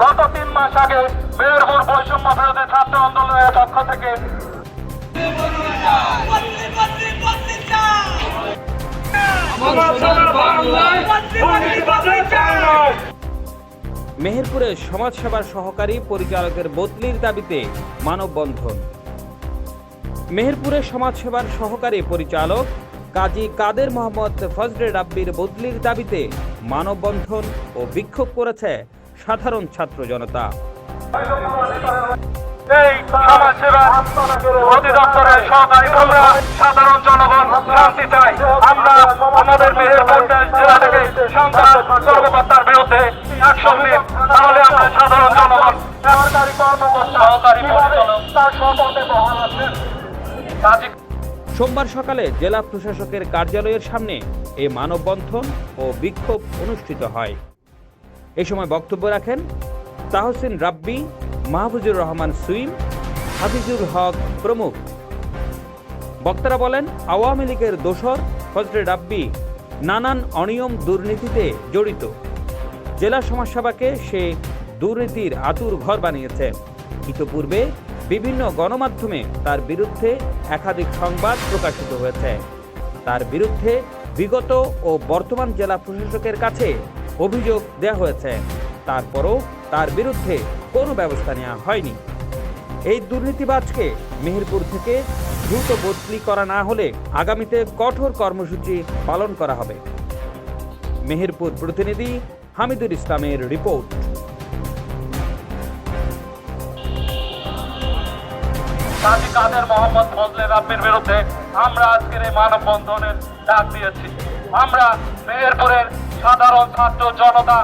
গত তিন মাস আগে মেয়রপুর বৈষম্য বিরোধী ছাত্র আন্দোলনের পক্ষ থেকে মেহেরপুরে সমাজসেবার সহকারী পরিচালকের বদলির দাবিতে মানববন্ধন। মেহেরপুরে সমাজসেবার সহকারী পরিচালক কাজী কাদের মোহাম্মদ ফজরে রাব্বির বদলির দাবিতে মানববন্ধন ও বিক্ষোভ করেছে সাধারণ ছাত্র জনতা। এই সমাজসেবা অধিদপ্তরের সহকারী আমরা সাধারণ জনগণ শান্তি চাই আমরা আমাদের মেহেরপুর জেলা থেকে সন্ত্রাস কর্মকর্তার বিরুদ্ধে অ্যাকশন নিন তাহলে আমরা সাধারণ জনগণ সরকারি কর্মকর্তা সহকারী পরিচালক তার সম্পর্কে বহাল আছেন? সোমবার সকালে জেলা প্রশাসকের কার্যালয়ের সামনে এ মানববন্ধন ও বিক্ষোভ অনুষ্ঠিত হয়। এ সময় বক্তব্য রাখেন তাহসিন রাব্বি, মাহফুজুর রহমান সুইম হাফিজুল হক প্রমুখ। বক্তারা বলেন, আওয়ামী লীগের দোসর ফজলে রাব্বি নানান অনিয়ম দুর্নীতিতে জড়িত। জেলা সমাজসেবাকে সে দুর্নীতির আতুর ঘর বানিয়েছে। ইতোপূর্বে বিভিন্ন গণমাধ্যমে তার বিরুদ্ধে একাধিক সংবাদ প্রকাশিত হয়েছে। তার বিরুদ্ধে বিগত ও বর্তমান জেলা প্রশাসকের কাছে অভিযোগ দেওয়া হয়েছে। তারপরও তার বিরুদ্ধে কোনো ব্যবস্থা নেওয়া হয়নি। এই দুর্নীতিবাজকে মেহেরপুর থেকে দ্রুত বদলি করা না হলে আগামীতে কঠোর কর্মসূচি পালন করা হবে। মেহেরপুর প্রতিনিধি হামিদুল ইসলামের রিপোর্ট। কাজী কাদের মোহাম্মদ ফজলে রাব্বির বিরুদ্ধে আমরা আজকের এই মানববন্ধনের ডাক দিয়েছি। আমরা মেহেরপুরের সাধারণ ছাত্র জনতা